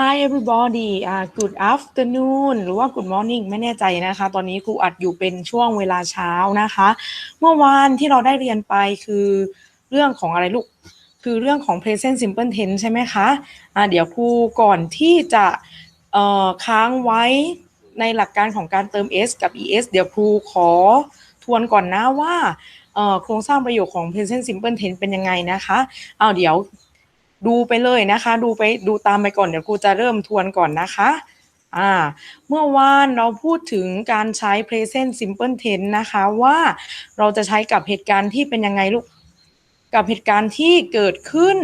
Hi everybody อ่า good afternoon หรือว่า good morning ไม่แน่ใจนะคะ ตอนนี้ครูอัดอยู่เป็นช่วงเวลาเช้านะคะ เมื่อวานที่เราได้เรียนไปคือเรื่องของอะไรลูก คือเรื่องของ present simple tense ใช่ไหมคะอ่าเดี๋ยวครูก่อนที่จะเอ่อค้างไว้ในหลักการของการเติม s กับ es เดี๋ยวครูขอทวนก่อนนะว่าโครงสร้างประโยคของ present simple tense เป็นยังไงนะคะ เอาเดี๋ยว ดูไปเลยนะคะ ดูไปดูตามไปก่อนเดี๋ยวครูจะเริ่มทวนก่อนนะคะอ่าเมื่อวานเราพูดถึงการใช้ present simple tense นะคะว่าเราจะใช้กับเหตุการณ์ที่เป็นยังไงลูก กับเหตุการณ์ที่เกิดขึ้น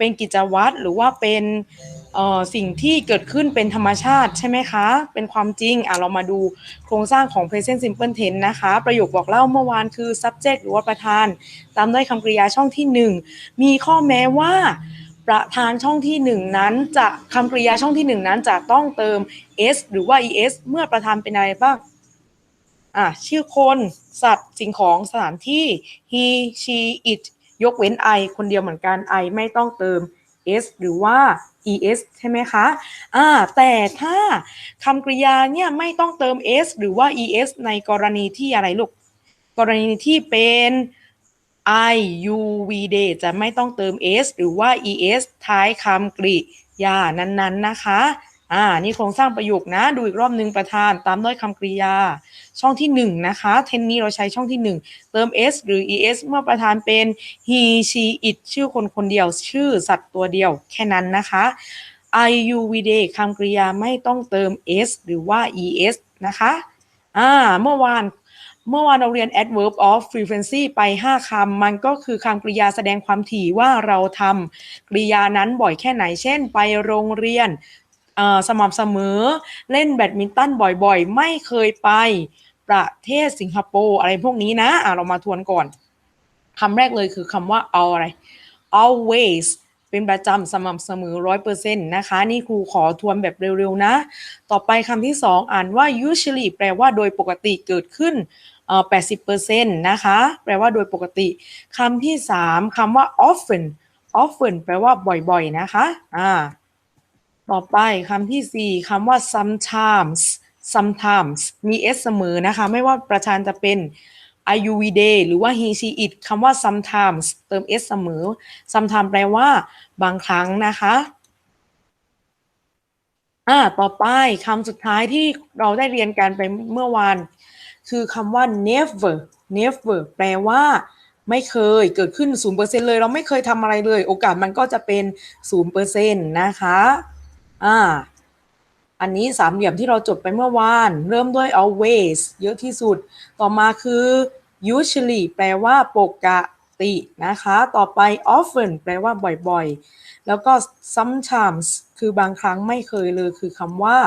เป็นกิจวัตรหรือว่าเป็นสิ่งที่เกิดขึ้นเป็นธรรมชาติใช่ไหมคะ เป็นความจริงอะเรามาดูโครงสร้างของ present simple tense นะคะ ประโยคบอกเล่าเมื่อวานคือ subject หรือว่าประธาน ตามด้วยคำกริยาช่องที่ 1 มีข้อแม้ว่าประธานช่องที่ 1 นั้นจะคำกริยาช่องที่ 1 นั้นจะต้องเติม s หรือว่า es เมื่อประธานเป็นอะไรบ้างอะชื่อคน สัตว์ สิ่งของสถานที่ he she it ยกเว้น I คนเดียวเหมือนกัน I ไม่ต้องเติม s หรือว่า es ใช่ไหมคะอ่าแต่ถ้าคำกริยาเนี่ยไม่ต้องเติม s หรือว่า es ในกรณีที่อะไรลูก กรณีที่เป็น I U V day จะไม่ต้องเติม s หรือว่า es ท้ายคำกริยานั้นๆนะคะอ่านี่โครงสร้างประโยคนะ ดูอีกรอบหนึ่งประธานตามด้วยคำกริยา ช่องที่ 1 นะคะเทนนี้เราใช้ช่องที่ 1 เติม s หรือ es เมื่อประธานเป็น he she it ชื่อคนคนเดียว ชื่อสัตว์ตัวเดียวแค่นั้นนะคะ I U V d คำกริยาไม่ต้องเติม s หรือว่า es นะคะอ่าเมื่อวานเมื่อวานเราเรียน adverb of frequency ไป 5 คำ มันก็คือคำกริยาแสดงความถี่ว่าเราทำกริยานั้นบ่อยแค่ไหน เช่น ไปโรงเรียนสม่ำเสมอ เล่นแบดมินตันบ่อยๆ ไม่เคยไป ประเทศสิงคโปร์อะไรพวกนี้นะอะเรามาทวนก่อนคำแรกเลยคือคำว่า all อะไร always เป็นประจำสม่ำเสมอร้อยเปอร์เซ็นต์นะคะ นี่ครูขอทวนแบบเร็วๆนะ ต่อไปคำที่สองอ่านว่า usually แปลว่าโดยปกติเกิดขึ้นเอ่อ80%นะคะ แปลว่าโดยปกติคำที่สามคำว่า often often แปลว่าบ่อยๆนะคะ อ่า ต่อไปคำที่สี่คำว่า sometimes sometimes มี s เสมอนะคะ ไม่ว่าประธานจะเป็น I U V day หรือว่า he she it คำว่า sometimes เติม s เสมอ sometimes แปลว่า บางครั้งนะคะอ่าต่อไปคำสุดท้ายที่เราได้เรียนกันไปเมื่อวาน คือคำว่า never never แปลว่า ไม่เคยเกิดขึ้น 0%เลย เราไม่เคยทำอะไรเลย โอกาสมันก็จะเป็น 0%นะคะ อ่า อันนี้สามเหลี่ยมที่เราจดไปเมื่อวาน เริ่มด้วย always เยอะที่สุด ต่อมาคือ usually แปลว่าปกตินะคะ ต่อไป often แปลว่าบ่อยๆ แล้วก็ sometimes คือบางครั้งไม่เคยเลยคือคำว่า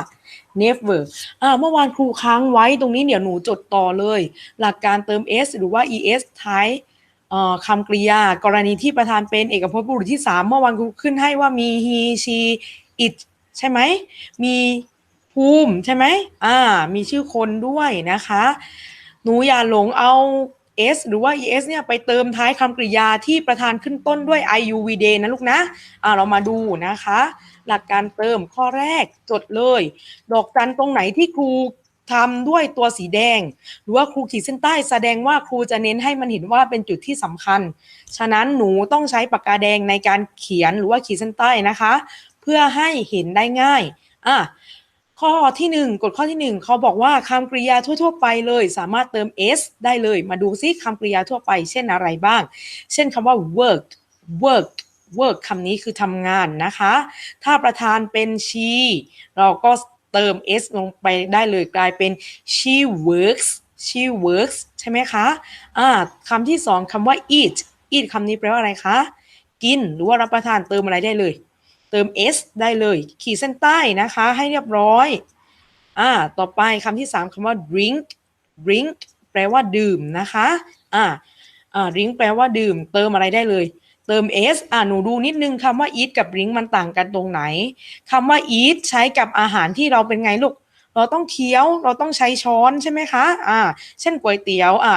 never อ่าเมื่อวานครูค้างไว้ตรงนี้เดี๋ยวหนูจดต่อเลย หลักการเติม s หรือว่า es ท้ายคำกริยากรณีที่ประธานเป็นเอกพจน์บุรุษที่ 3 เมื่อวานครูขึ้นให้ว่ามี he she it ใช่ไหม มีภูมิใช่ไหมอ่า มีชื่อคนด้วยนะคะ หนูอย่าหลงเอา s หรือว่า es เนี่ยไปเติมท้ายคำกริยาที่ประธานขึ้นต้นด้วย i u v day นะลูกนะอ่าเรามาดูนะคะ หลักการเติมข้อแรกจดเลย ดอกจันตรงไหนที่ครูทำด้วยตัวสีแดง หรือว่าครูขีดเส้นใต้แสดงว่าครูจะเน้นให้มันเห็นว่าเป็นจุดที่สำคัญ ฉะนั้นหนูต้องใช้ปากกาแดงในการเขียนหรือว่าขีดเส้นใต้นะคะ เพื่อให้เห็นได้ง่ายอะข้อที่หนึ่งกฎข้อที่หนึ่งเขาบอกว่าคำกริยาทั่ว ๆ ไปเลย สามารถเติม s ได้เลย มาดูซิคำกริยาทั่วไป เช่นอะไรบ้าง เช่นคำว่า worked worked work คำนี้คือทำงานนะคะ ถ้าประธานเป็น she เราก็เติม s ลงไปได้เลยกลายเป็น she works she works ใช่ไหมคะอ่าคำที่สองคำว่า eat eat คำนี้แปลว่าอะไรคะ กินหรือว่ารับประทานเติมอะไรได้เลย เติม s ได้เลย ขีดเส้นใต้นะคะ ให้เรียบร้อยอ่าต่อไปคำที่สามคำว่า drink drink แปลว่าดื่มนะคะอ่าอ่า drink แปลว่าดื่ม เติมอะไรได้เลย เติม s อ่าหนูดูนิดนึงคำว่า eat กับ drink มันต่างกันตรงไหนคำว่า eat ใช้กับอาหารที่เราเป็นไงลูก เราต้องเคี้ยว เราต้องใช้ช้อนใช่ไหมคะอ่าเช่นก๋วยเตี๋ยวอ่า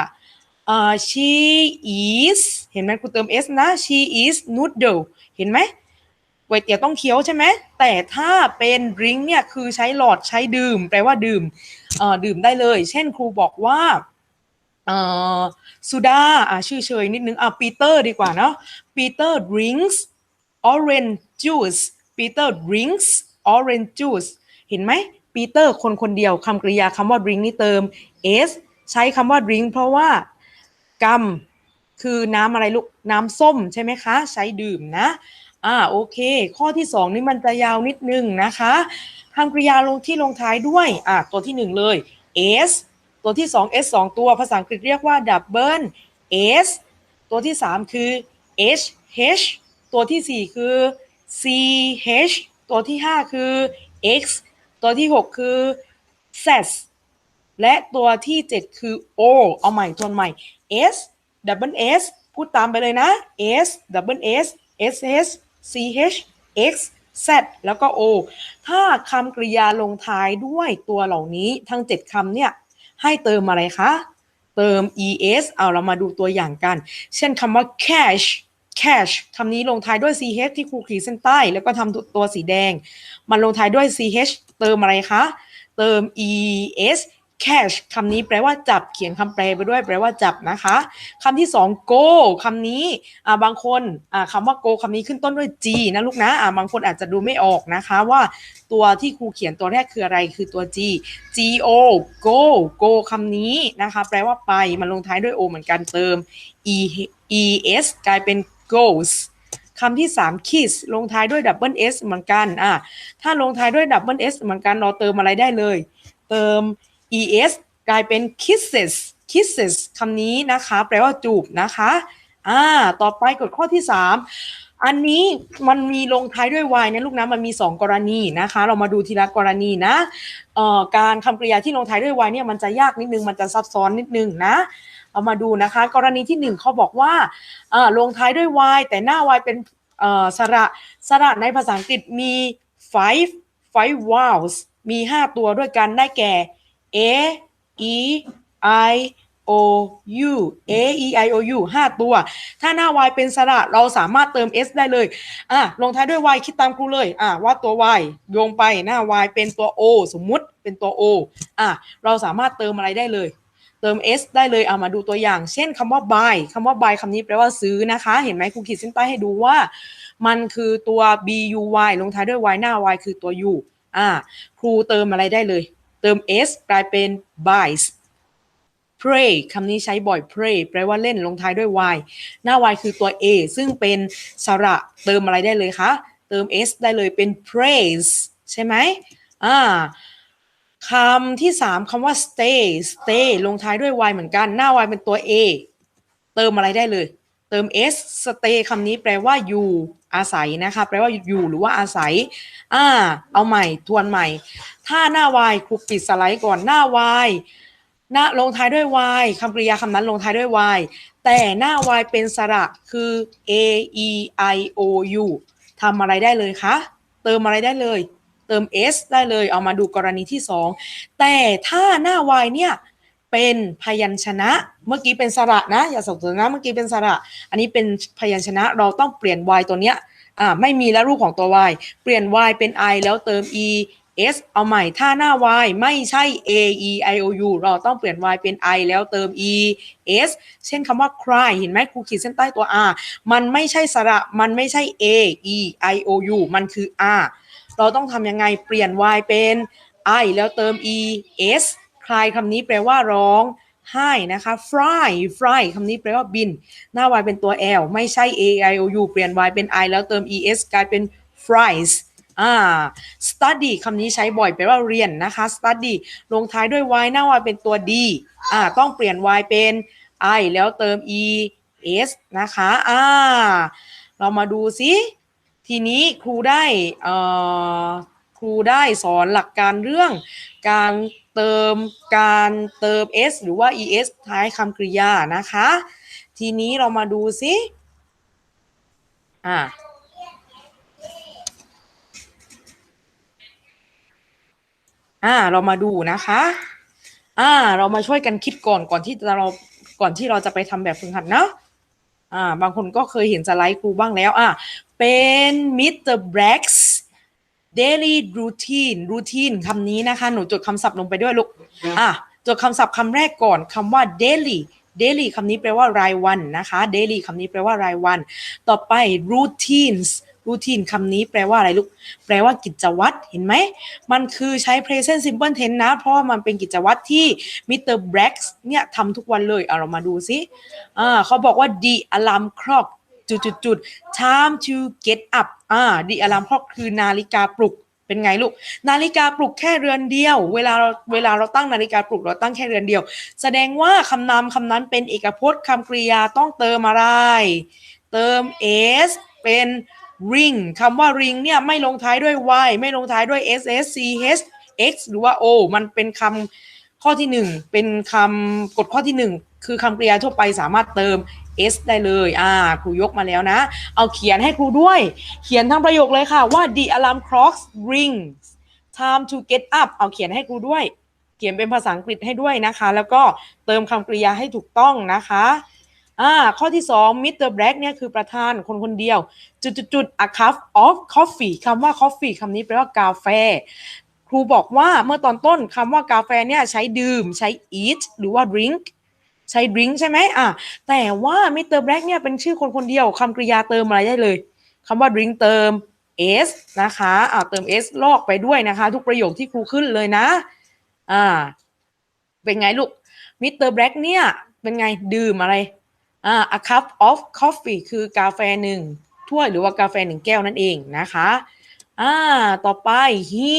อ่า she is เห็นไหมครูเติม s นะ she is noodle เห็นไหม ก๋วยเตี๋ยวต้องเคี้ยวใช่ไหมแต่ถ้าเป็น drink เนี่ยคือใช้หลอดใช้ดื่ม แปลว่าดื่มเอ่อดื่มได้เลย เช่นครูบอกว่าเอ่อสุดาอะชื่อเชยนิดนึงอะปีเตอร์ดีกว่าเนาะปีเตอร์ drinks orange juice ปีเตอร์ drinks orange juice เห็นไหมปีเตอร์คนคนเดียวคำกริยาคำว่า drink นี่เติม s ใช้คำว่า drink เพราะว่ากำคือน้ำอะไรลูกน้ำส้มใช่ไหมคะ ใช้ดื่มนะ อ่าโอเค ข้อที่สองนี่มันจะยาวนิดนึงนะคะคำกริยาลงที่ลงท้ายด้วยอ่าตัวที่หนึ่งเลย s ตัวที่สอง s สองตัวภาษาอังกฤษเรียกว่า double s ตัวที่สามคือ h h ตัวที่สี่คือ c h ตัวที่ห้าคือ x ตัวที่หกคือ z และตัวที่เจ็ดคือ o เอาใหม่ทวนใหม่ s double s พูดตามไปเลยนะ s double s s h c h x z แล้วก็ o ถ้าคำกริยาลงท้ายด้วยตัวเหล่านี้ทั้ง 7คำเนี่ย ให้เติมอะไรคะ เติม es เอาเรามาดูตัวอย่างกัน เช่นคำว่า cash cash คำนี้ลงท้ายด้วย ch ที่ครูขีดเส้นใต้ แล้วก็ทำตัวสีแดง มันลงท้ายด้วย ch เติมอะไรคะ เติม es cash คำนี้แปลว่าจับเขียนคำแปลไปด้วย แปลว่าจับนะคะคำที่สอง go คำนี้อ่าบางคนอ่าคำว่า go คำนี้ขึ้นต้นด้วย g นะลูกนะอ่าบางคนอาจจะดูไม่ออกนะคะว่าตัวที่ครูเขียนตัวแรกคืออะไรคือตัว g go go go คำนี้นะคะแปลว่าไปมันลงท้ายด้วย o เหมือนกันเติม e es กลายเป็น goes คำที่ 3 kiss ลงท้ายด้วย double s เหมือนกันอะถ้าลงท้ายด้วย double s เหมือนกันเราเติมอะไรได้เลย เติม es กลายเป็น kisses kisses คำนี้นะคะ แปลว่าจูบนะคะอ่าต่อไปกดข้อที่ 3 อันนี้มันมีลงท้ายด้วย y นะลูกนะมันมี 2 กรณีนะคะ เรามาดูทีละกรณีนะเอ่อการคำกริยาที่ลงท้ายด้วย y เนี่ยมันจะยากนิดนึงมันจะซับซ้อนนิดนึงนะเรามาดูนะคะ กรณีที่หนึ่งเขาบอกว่าเอ่อลงท้ายด้วย y แต่หน้า y เป็นเอ่อสระสระในภาษาอังกฤษมี five five vowels มี 5 ตัวด้วยกันได้แก่ a e i o u a e i o u 5ตัว ถ้าหน้า y เป็นสระเราสามารถเติม s ได้เลย อะลงท้ายด้วย y คิดตามครูเลย อะว่าตัว y โยงไปหน้า y เป็นตัว o สมมุติเป็นตัว o อะเราสามารถเติมอะไรได้เลย เติม s ได้เลยเอามาดูตัวอย่าง เช่นคำว่า buy คำว่า buy คำนี้แปลว่าซื้อนะคะ เห็นไหมครูขีดเส้นใต้ให้ดูว่า มันคือตัว b u y ลงท้ายด้วย y หน้า y คือตัว u อะครูเติมอะไรได้เลย ติม s กลายเป็น buys pray คำนี้ใช้บ่อย pray แปลว่าเล่นลงท้ายด้วย y หน้า y คือตัว a ซึ่งเป็นสระเติมอะไรได้เลยคะ เติม s ได้เลยเป็น praise ใช่ไหมอ่าคำที่ 3คำว่า stay stay ลงท้ายด้วย y เหมือนกัน หน้า y เป็นตัว a เติมอะไรได้เลย เติม s stay คำนี้แปลว่าอยู่อาศัยนะคะ แปลว่าอยู่หรือว่าอาศัย อ่า เอาใหม่ทวนใหม่ ถ้าหน้า y ครูปิดสไลด์ก่อนหน้า y หน้าลงท้ายด้วย y คำกริยาคำนั้นลงท้ายด้วย y แต่หน้า y เป็นสระคือ a e i o u ทำอะไรได้เลยคะเติมอะไรได้เลย เติม s ได้เลยเอามาดูกรณีที่2แต่ถ้าหน้า y เนี่ย เป็นพยัญชนะ เมื่อกี้เป็นสระนะ อย่าสับสนนะ เมื่อกี้เป็นสระ อันนี้เป็นพยัญชนะ เราต้องเปลี่ยน y ตัวเนี้ย อ่า ไม่มีแล้วรูปของตัว y เปลี่ยน y เป็น i แล้วเติม e s เอาใหม่ ถ้าหน้า y ไม่ใช่ a e i o u เราต้องเปลี่ยน y เป็น i แล้วเติม e s เช่นคำว่า cry เห็นไหมครูขีดเส้นใต้ตัว r มันไม่ใช่สระ มันไม่ใช่ a e i o u มันคือ r เราต้องทำยังไง เปลี่ยน y เป็น i แล้วเติม e s cry คำนี้แปลว่าร้องไห้นะคะ fly fly คำนี้แปลว่าบิน หน้า y เป็นตัว l ไม่ใช่ a i o u เปลี่ยน y เป็น i แล้วเติม e s กลายเป็น fries อ่า study คำนี้ใช้บ่อยแปลว่าเรียนนะคะ study ลงท้ายด้วย y หน้า y เป็นตัว d อ่า ต้องเปลี่ยน y เป็น i แล้วเติม e s นะคะ อ่า เรามาดูซิ ทีนี้ครูได้ เอ่อ ครูได้สอนหลักการเรื่องการ เติมการเติม s หรือว่า es ท้ายคำกริยานะคะ ทีนี้เรามาดูซิอ่าอ่าเรามาดูนะคะอ่าเรามาช่วยกันคิดก่อนก่อนที่เราก่อนที่เราจะไปทำแบบฝึกหัดเนาะอ่าบางคนก็เคยเห็นสไลด์ครูบ้างแล้วอ่าเป็น Mr. Brack's daily routine routine คำนี้นะคะ หนูจดคำศัพท์ลงไปด้วยลูก อะ จดคำศัพท์คำแรกก่อนคำว่า daily daily คำนี้แปลว่ารายวันนะคะ daily คำนี้แปลว่ารายวัน ต่อไป routines routine คำนี้แปลว่าอะไรลูก แปลว่ากิจวัตร เห็นไหม มันคือใช้ present simple tense นะ เพราะว่ามันเป็นกิจวัตรที่ Mr. Brax เนี่ยทำทุกวันเลย เอาเรามาดูซิอ่าเขาบอกว่า the alarm clock จุดจุดจุด time to get up อ่า the alarm clock คือนาฬิกาปลุกเป็นไงลูก นาฬิกาปลุกแค่เรือนเดียว เวลาเราเวลาเราตั้งนาฬิกาปลุกเราตั้งแค่เรือนเดียว แสดงว่าคำนามคำนั้นเป็นเอกพจน์คำกริยาต้องเติมอะไร เติม s เป็น ring คำว่า ring เนี่ยไม่ลงท้ายด้วย y ไม่ลงท้ายด้วย s s c h x หรือว่า o มันเป็นคำข้อที่หนึ่งเป็นคำกฎข้อที่หนึ่งคือคำกริยาทั่วไปสามารถเติม s ได้เลย อ่า ครูยกมาแล้วนะ เอาเขียนให้ครูด้วย เขียนทั้งประโยคเลยค่ะว่า the alarm clock rings time to get up เอาเขียนให้ครูด้วย เขียนเป็นภาษาอังกฤษให้ด้วยนะคะ แล้วก็เติมคำกริยาให้ถูกต้องนะคะ อ่า ข้อที่สอง Mr. Black เนี่ยคือประธานคนคนเดียว จุดจุดจุด a cup of coffee คำว่า coffee คำนี้แปลว่ากาแฟครูบอกว่าเมื่อตอนต้นคำว่ากาแฟเนี่ยใช้ดื่มใช้ eat หรือว่า drink ใช้ drink ใช่ไหมอะแต่ว่า Mr. Black เนี่ยเป็นชื่อคนคนเดียวคำกริยาเติมอะไรได้เลยคำว่า drink เติม s นะคะอ่าเติม s ลอกไปด้วยนะคะ ทุกประโยคที่ครูขึ้นเลยนะอ่าเป็นไงลูก Mr. Black เนี่ยเป็นไงดื่มอะไรอ่า a cup of coffee คือกาแฟหนึ่งถ้วยหรือว่ากาแฟหนึ่งแก้วนั่นเองนะคะอ่าต่อไป he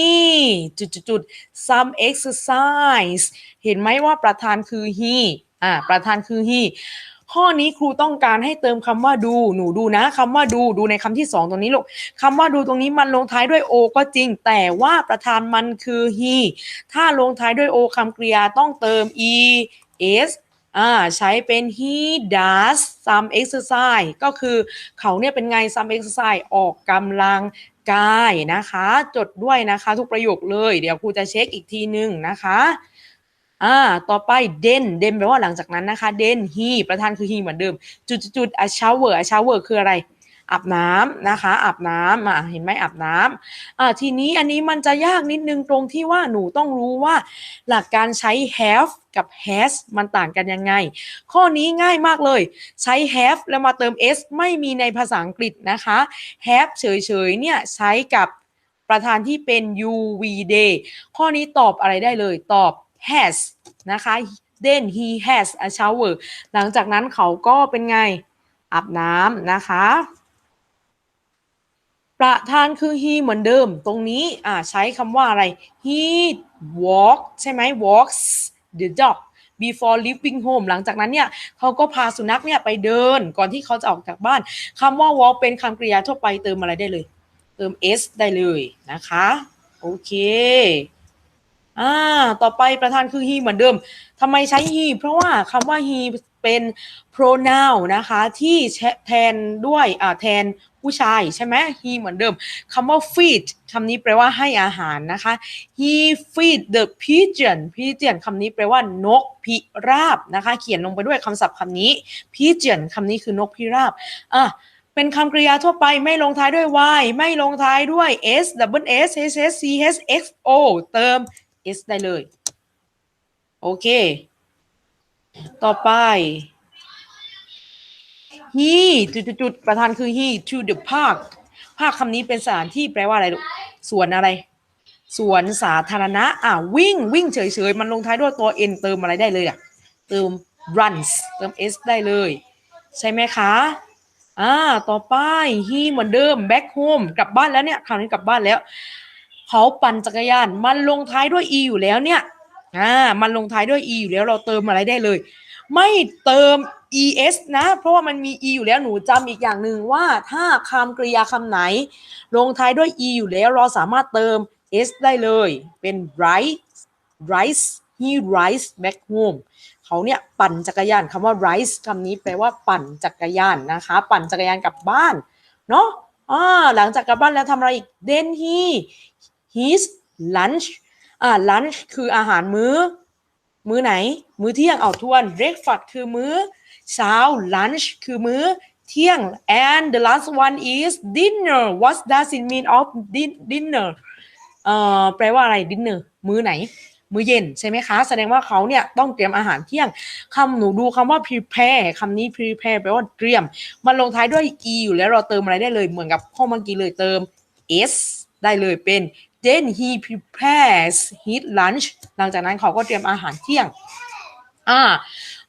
จุดจุดจุด some exercise เห็นไหมว่าประธานคือ he อ่าประธานคือ he ข้อนี้ครูต้องการให้เติมคำว่าดู หนูดูนะคำว่าดูดูในคำที่สองตรงนี้ลูกคำว่าดูตรงนี้มันลงท้ายด้วย o ก็จริง แต่ว่าประธานมันคือ he ถ้าลงท้ายด้วย o คำกริยาต้องเติม e s อ่าใช้เป็น he does some exercise ก็คือเขาเนี่ยเป็นไง some exercise ออกกำลังกายนะคะ จดด้วยนะคะ ทุกประโยคเลย เดี๋ยวครูจะเช็คอีกทีหนึ่งนะคะ อ่า ต่อไป then then แปลว่าหลังจากนั้นนะคะ then he ประธานคือ he เหมือนเดิม จุดจุด a shower a shower คืออะไรอาบน้ำนะคะอาบน้ำอะเห็นไหมอาบน้ำอ่าทีนี้อันนี้มันจะยากนิดนึงตรงที่ว่าหนูต้องรู้ว่า หลักการใช้ have กับ has มันต่างกันยังไง ข้อนี้ง่ายมากเลย ใช้ have แล้วมาเติม s ไม่มีในภาษาอังกฤษนะคะ have เฉยๆเนี่ยใช้กับประธานที่เป็น uv day ข้อนี้ตอบอะไรได้เลยตอบ has นะคะ then he has a shower หลังจากนั้นเขาก็เป็นไง อาบน้ำนะคะ ประธานคือ he เหมือนเดิม ตรงนี้อ่าใช้คำว่าอะไร he walk ใช่ไหม walks the dog before leaving home หลังจากนั้นเนี่ยเขาก็พาสุนัขเนี่ยไปเดินก่อนที่เขาจะออกจากบ้านคำว่า walk เป็นคำกริยาทั่วไปเติมอะไรได้เลย เติม s ได้เลยนะคะ โอเค อ่า ต่อไปประธานคือ he เหมือนเดิมทำไมใช้ he เพราะว่าคำว่า he เป็น pronoun นะคะ ที่แทนด้วยอ่าแทนผู้ชายใช่ไหม he เหมือนเดิมคำว่า feed คำนี้แปลว่าให้อาหารนะคะ he feed the pigeon pigeon คำนี้แปลว่านกพิราบนะคะ เขียนลงไปด้วยคำศัพท์คำนี้ pigeon คำนี้คือนกพิราบอะเป็นคำกริยาทั่วไปไม่ลงท้ายด้วย y ไม่ลงท้ายด้วย s double s h s c h x o เติม s ได้เลย โอเค ต่อไป he จุดๆประธานคือ he to the park ภาคคำนี้เป็นสถานที่แปลว่าอะไรลูกสวนอะไร สวนสาธารณะ อะ วิ่ง วิ่งเฉยๆ มันลงท้ายด้วยตัว n เติมอะไรได้เลยอะ เติม runs เติม s ได้เลย ใช่ไหมคะ อ่า ต่อไป he เหมือนเดิม back home กลับบ้านแล้วเนี่ย คราวนี้กลับบ้านแล้ว เขาปั่นจักรยาน มันลงท้ายด้วย e อยู่แล้วเนี่ยอ่ามันลงท้ายด้วย e อยู่แล้วเราเติมอะไรได้เลย ไม่เติม es นะ เพราะว่ามันมี e อยู่แล้วหนูจำอีกอย่างหนึ่งว่าถ้าคำกริยาคำไหน ลงท้ายด้วย e อยู่แล้วเราสามารถเติม s ได้เลยเป็น ride rides he rides back home เขาเนี่ยปั่นจักรยานคำว่า rides คำนี้แปลว่าปั่นจักรยานนะคะ ปั่นจักรยานกลับบ้านเนาะอ่าหลังจากกลับบ้านแล้วทำอะไรอีก then he his lunch อ่า lunch คืออาหารมื้อ มื้อไหน มื้อเที่ยงเอาทวน breakfast คือมื้อเช้า lunch คือมื้อเที่ยง and the last one is dinner what does it mean of dinner เอ่อแปลว่าอะไร dinner มื้อไหน มื้อเย็นใช่ไหมคะ แสดงว่าเขาเนี่ยต้องเตรียมอาหารเที่ยงคำหนูดูคำว่า prepare คำนี้ prepare แปลว่าเตรียม มันลงท้ายด้วย e อยู่แล้วเราเติมอะไรได้เลยเหมือนกับข้อเมื่อกี้เลยเติม s ได้เลยเป็น then he prepares his lunch หลังจากนั้นเขาก็เตรียมอาหารเที่ยงอ่า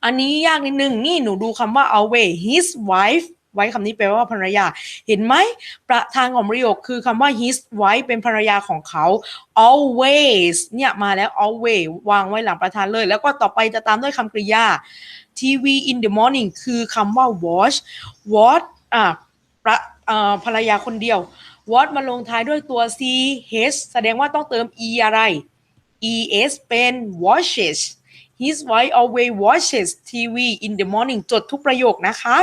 อันนี้ยากนิดนึง นี่หนูดูคำว่า away his wife ไว้คำนี้แปลว่าภรรยา เห็นไหม ประธานของประโยคคือคำว่า his wife เป็นภรรยาของเขา always เนี่ยมาแล้ว always วางไว้หลังประธานเลย แล้วก็ต่อไปจะตามด้วยคำกริยา TV in the morning คือคำว่า watch watch อ่าประอ่าภรรยาคนเดียว watch มาลงท้ายด้วยตัว c h แสดงว่าต้องเติม e อะไร es เป็น watches his wife always watches TV in the morning จดทุกประโยคนะคะ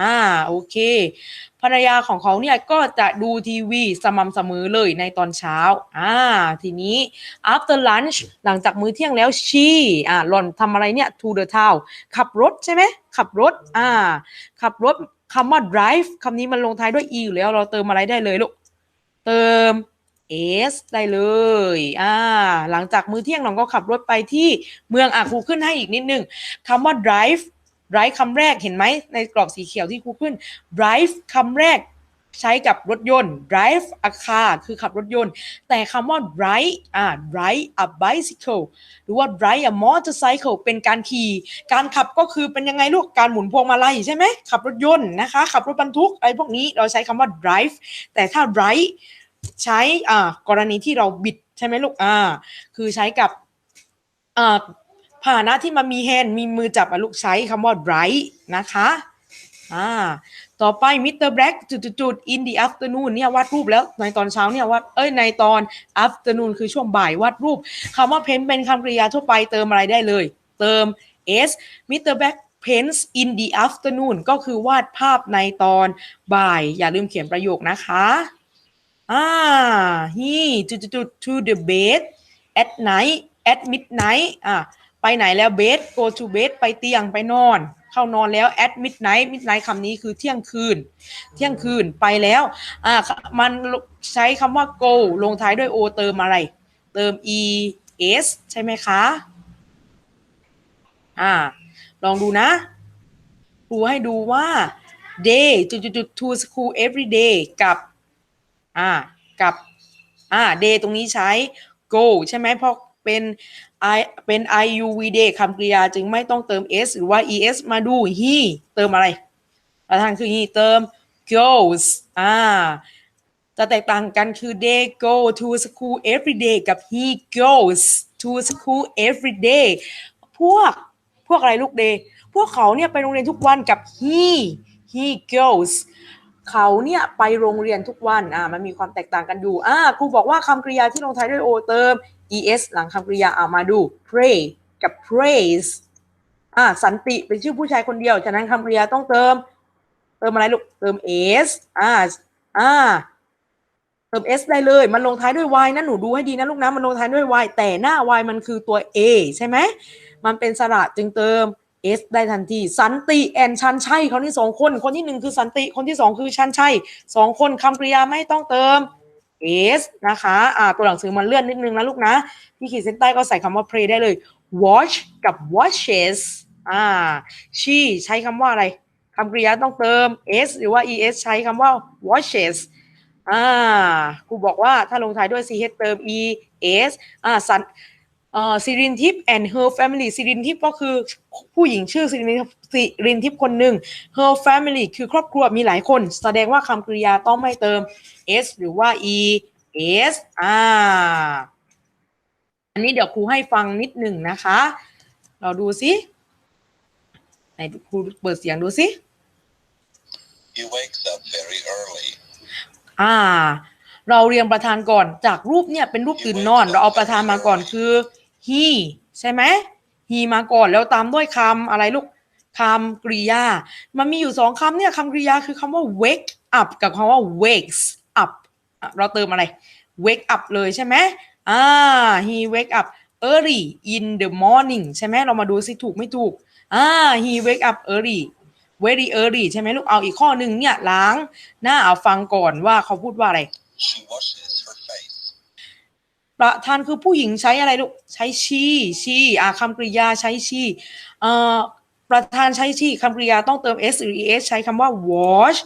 อ่า โอเค ภรรยาของเขาเนี่ยก็จะดูทีวีสม่ำเสมอเลยในตอนเช้า อ่า ทีนี้ after lunch หลังจากมื้อเที่ยงแล้ว she อ่าหล่อนทำอะไรเนี่ย to the town ขับรถใช่ไหม ขับรถ อ่า ขับรถ คำว่า drive คำนี้มันลงท้ายด้วย e อยู่แล้ว เราเติมอะไรได้เลยลูก เติม s ได้เลย อ่า หลังจากมื้อเที่ยงน้องก็ขับรถไปที่เมืองอะครูขึ้นให้อีกนิดนึงคำว่า drive drive คำแรกเห็นไหม ในกรอบสีเขียวที่ครูขึ้น drive คำแรก ใช้กับรถยนต์ drive a car คือขับรถยนต์ แต่คำว่า ride อ่า ride a bicycle หรือว่า ride a motorcycle เป็นการขี่การขับก็คือเป็นยังไงลูกการหมุนพวงมาลัยใช่ไหมขับรถยนต์นะคะ ขับรถบรรทุกอะไรพวกนี้เราใช้คำว่า drive แต่ถ้า ride ใช้อ่ากรณีที่เราบิดใช่ไหมลูกอ่าคือใช้กับอ่าพานะที่มันมีแฮนด์มีมือจับอะลูกใช้คำว่า right นะคะ อ่าต่อไปมิสเตอร์แบล็กจุดๆๆ in the afternoon เนี่ยวาดรูปแล้วในตอนเช้าเนี่ยวาดเอ้ยในตอน afternoon คือช่วงบ่ายวาดรูปคำว่า paint เป็นคำกริยาทั่วไปเติมอะไรได้เลย เติม s มิสเตอร์แบล็ก paints in the afternoon ก็คือวาดภาพในตอนบ่าย อย่าลืมเขียนประโยคนะคะอ่า he จุดๆๆ to the bed at night at midnight อ่าไปไหนแล้ว bed go to bed ไปเตียงไปนอน เข้านอนแล้ว at midnight midnight คำนี้คือเที่ยงคืน เที่ยงคืนไปแล้วอ่ามันใช้คำว่า go ลงท้ายด้วย o เติมอะไร เติม e s ใช่ไหมคะอ่าลองดูนะครูให้ดูว่า day จุดๆๆ to school every day กับอ่ากับอ่า day ตรงนี้ใช้ go ใช่ไหมเพราะ เป็น i เป็น iuv day คำกริยาจึงไม่ต้องเติม s หรือว่า es มาดู he เติมอะไรประธานคือ he เติม goes อ่าจะแตกต่างกันคือ they go to school every day กับ he goes to school every day พวกพวกอะไรลูก day พวกเขาเนี่ยไปโรงเรียนทุกวันกับ he he goes เขาเนี่ยไปโรงเรียนทุกวันอ่ามันมีความแตกต่างกันอยู่อ่าครูบอกว่าคำกริยาที่ลงท้ายด้วย o เติม es หลังคำกริยาเอามาดู pray กับ praise อ่าสันติเป็นชื่อผู้ชายคนเดียว ฉะนั้นคำกริยาต้องเติม เติมอะไรลูก เติม s อ่าอ่าเติม s ได้เลย มันลงท้ายด้วย y นะหนูดูให้ดีนะลูกนะ มันลงท้ายด้วย y แต่หน้า y มันคือตัว a ใช่ไหม มันเป็นสระจึงเติม s ได้ทันทีสันติแอนชันชัยเขานี่สองคน คนที่หนึ่งคือสันติคนที่สองคือชันชัยสองคนคำกริยาไม่ต้องเติม s นะคะอ่าตัวหนังสือมันเลื่อนนิดนึงนะลูกนะ ที่ขีดเส้นใต้ก็ใส่คำว่า pray ได้เลย watch กับ watches อ่า she ใช้คำว่าอะไรคำกริยาต้องเติม s หรือว่า es ใช้คำว่า watches อ่าครูบอกว่าถ้าลงท้ายด้วย ch เติม e s อ่าสัน เอ่อซิรินทิพ and her family ซิรินทิพก็คือผู้หญิงชื่อซิรินทิพซิรินทิพคนหนึ่ง her family คือครอบครัวมีหลายคน แสดงว่าคำกริยาต้องไม่เติม s หรือว่า e s อ่าอันนี้เดี๋ยวครูให้ฟังนิดหนึ่งนะคะ เราดูสิไหนครูเปิดเสียงดูสิ He wakes up very early. อ่า เราเรียงประธานก่อนจากรูปเนี่ยเป็นรูปตื่นนอน เราเอาประธานมาก่อนคือ he ใช่ไหม he มาก่อนแล้วตามด้วยคำอะไรลูกคำกริยา มันมีอยู่สองคำเนี่ยคำกริยาคือคำว่า wake up กับคำว่า wakes up เราเติมอะไร wake up เลยใช่ไหมอ่า he wake up early in the morning ใช่ไหมเรามาดูสิถูกไม่ถูกอ่า he wake up early very early ใช่ไหมลูกเอาอีกข้อหนึ่งเนี่ยล้างหน้าเอาฟังก่อนว่าเขาพูดว่าอะไร She washes. ประธานคือผู้หญิงใช้อะไรลูกใช้ she she อ่าคำกริยาใช้ she เอ่อประธานใช้ she คำกริยาต้องเติม s หรือ es ใช้คำว่า wash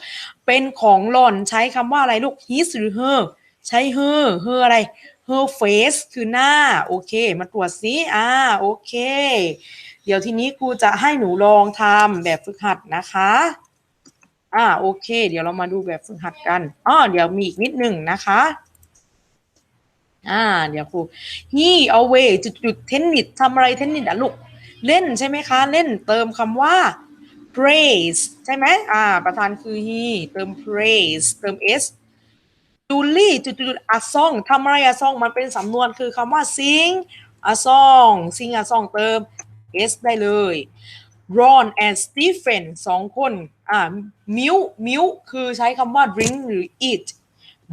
เป็นของหล่อนใช้คำว่าอะไรลูก his หรือ her ใช้ her her อะไร her face คือหน้า โอเค มาตรวจซิอ่าโอเค เดี๋ยวทีนี้ครูจะให้หนูลองทำแบบฝึกหัดนะคะอ่าโอเค เดี๋ยวเรามาดูแบบฝึกหัดกันอ้อเดี๋ยวมีอีกนิดหนึ่งนะคะ อ่าเดี๋ยวครู he away จุดจุดเทนนิสทำอะไรเทนนิสอะลูก เล่นใช่ไหมคะ เล่นเติมคำว่า praise ใช่ไหมอ่า ประธานคือ he เติม praise เติม s จูลี่จุดจุดๆ a song ทำอะไร a song มันเป็นสำนวนคือคำว่า sing a song sing a song เติม s ได้เลย Ron and Stephen สองคน อ่า มิวมิวคือใช้คำว่า drink หรือ eat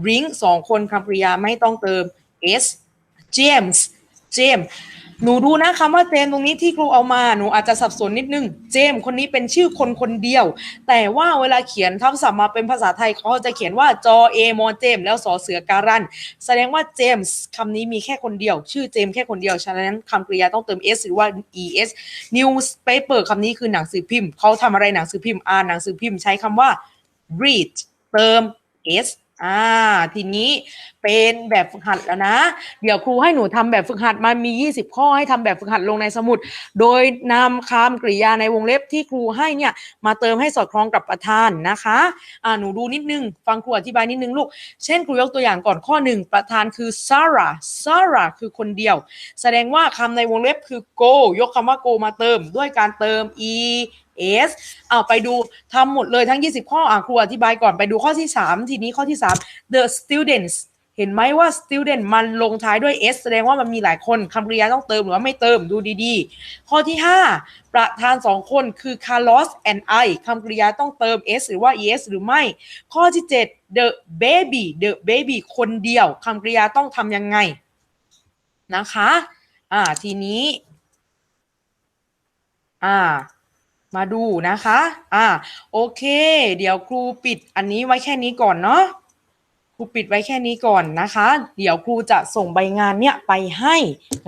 drink สองคนคำกริยาไม่ต้องเติม s James James หนูดูนะคำว่าเจมส์ตรงนี้ที่ครูเอามาหนูอาจจะสับสนนิดนึง เจมส์คนนี้เป็นชื่อคนคนเดียว แต่ว่าเวลาเขียนทับศัพท์มาเป็นภาษาไทยเขาจะเขียนว่าจอเอมอเจมส์แล้วสอเสือการัน แสดงว่าเจมส์คำนี้มีแค่คนเดียว ชื่อเจมส์แค่คนเดียว ฉะนั้นคำกริยาต้องเติม s หรือว่า es newspaper คำนี้คือหนังสือพิมพ์เขาทำอะไรหนังสือพิมพ์อ่านหนังสือพิมพ์ใช้คำว่า read เติม s อ่า ทีนี้เป็นแบบฝึกหัดแล้วนะ เดี๋ยวครูให้หนูทำแบบฝึกหัดมามี 20 ข้อให้ทำแบบฝึกหัดลงในสมุด โดยนำคำกริยาในวงเล็บที่ครูให้เนี่ย มาเติมให้สอดคล้องกับประธานนะคะ อ่าหนูดูนิดนึง ฟังครูอธิบายนิดนึงลูก เช่นครูยกตัวอย่างก่อนข้อหนึ่งประธานคือ Sarah Sarah คือคนเดียว แสดงว่าคำในวงเล็บคือ go ยกคำว่า go มาเติมด้วยการเติม e s เอาไปดูทำหมดเลยทั้ง 20 ข้ออะครูอธิบายก่อนไปดูข้อที่ 3 ทีนี้ข้อที่ 3 the students เห็นไหมว่า student มันลงท้ายด้วย s แสดงว่ามันมีหลายคนคำกริยาต้องเติมหรือว่าไม่เติมดูดีๆ ข้อที่ 5 ประธาน 2 คนคือ Carlos and I คำกริยาต้องเติม s หรือว่า es หรือไม่ ข้อที่ 7 the baby the baby คนเดียวคำกริยาต้องทำยังไงนะคะ อ่าทีนี้ อ่า มาดูนะคะ อ่า โอเค เดี๋ยวครูปิดอันนี้ไว้แค่นี้ก่อนเนาะ ครูปิดไว้แค่นี้ก่อนนะคะ เดี๋ยวครูจะส่งใบงานเนี่ยไปให้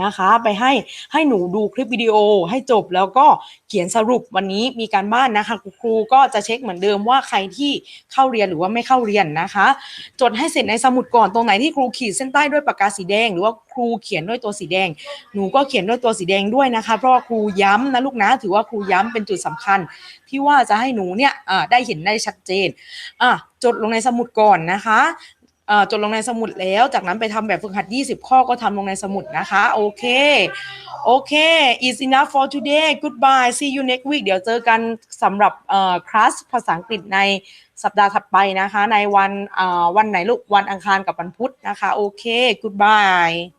นะคะ ไปให้ ให้หนูดูคลิปวิดีโอให้จบแล้วก็เขียนสรุปวันนี้มีการบ้านนะคะ ครูก็จะเช็คเหมือนเดิมว่าใครที่เข้าเรียนหรือว่าไม่เข้าเรียนนะคะ จดให้เสร็จในสมุดก่อนตรงไหนที่ครูขีดเส้นใต้ด้วยปากกาสีแดงหรือว่า รูเขียนด้วยตัวสีแดง หนูก็เขียนด้วยตัวสีแดงด้วยนะคะ เพราะว่าครูย้ำนะลูกนะ ถือว่าครูย้ำเป็นจุดสำคัญ ที่ว่าจะให้หนูเนี่ยได้เห็นได้ชัดเจนอะจดลงในสมุดก่อนนะคะจดลงในสมุดแล้ว จากนั้นไปทำแบบฝึกหัด 20 ข้อก็ทำลงในสมุดนะคะ โอเค โอเค is enough for today goodbye see you next week เดี๋ยวเจอกันสำหรับคลาสภาษาอังกฤษในสัปดาห์ถัดไปนะคะ ในวันวันไหนลูก วันอังคารกับวันพุธนะคะ โอเค goodbye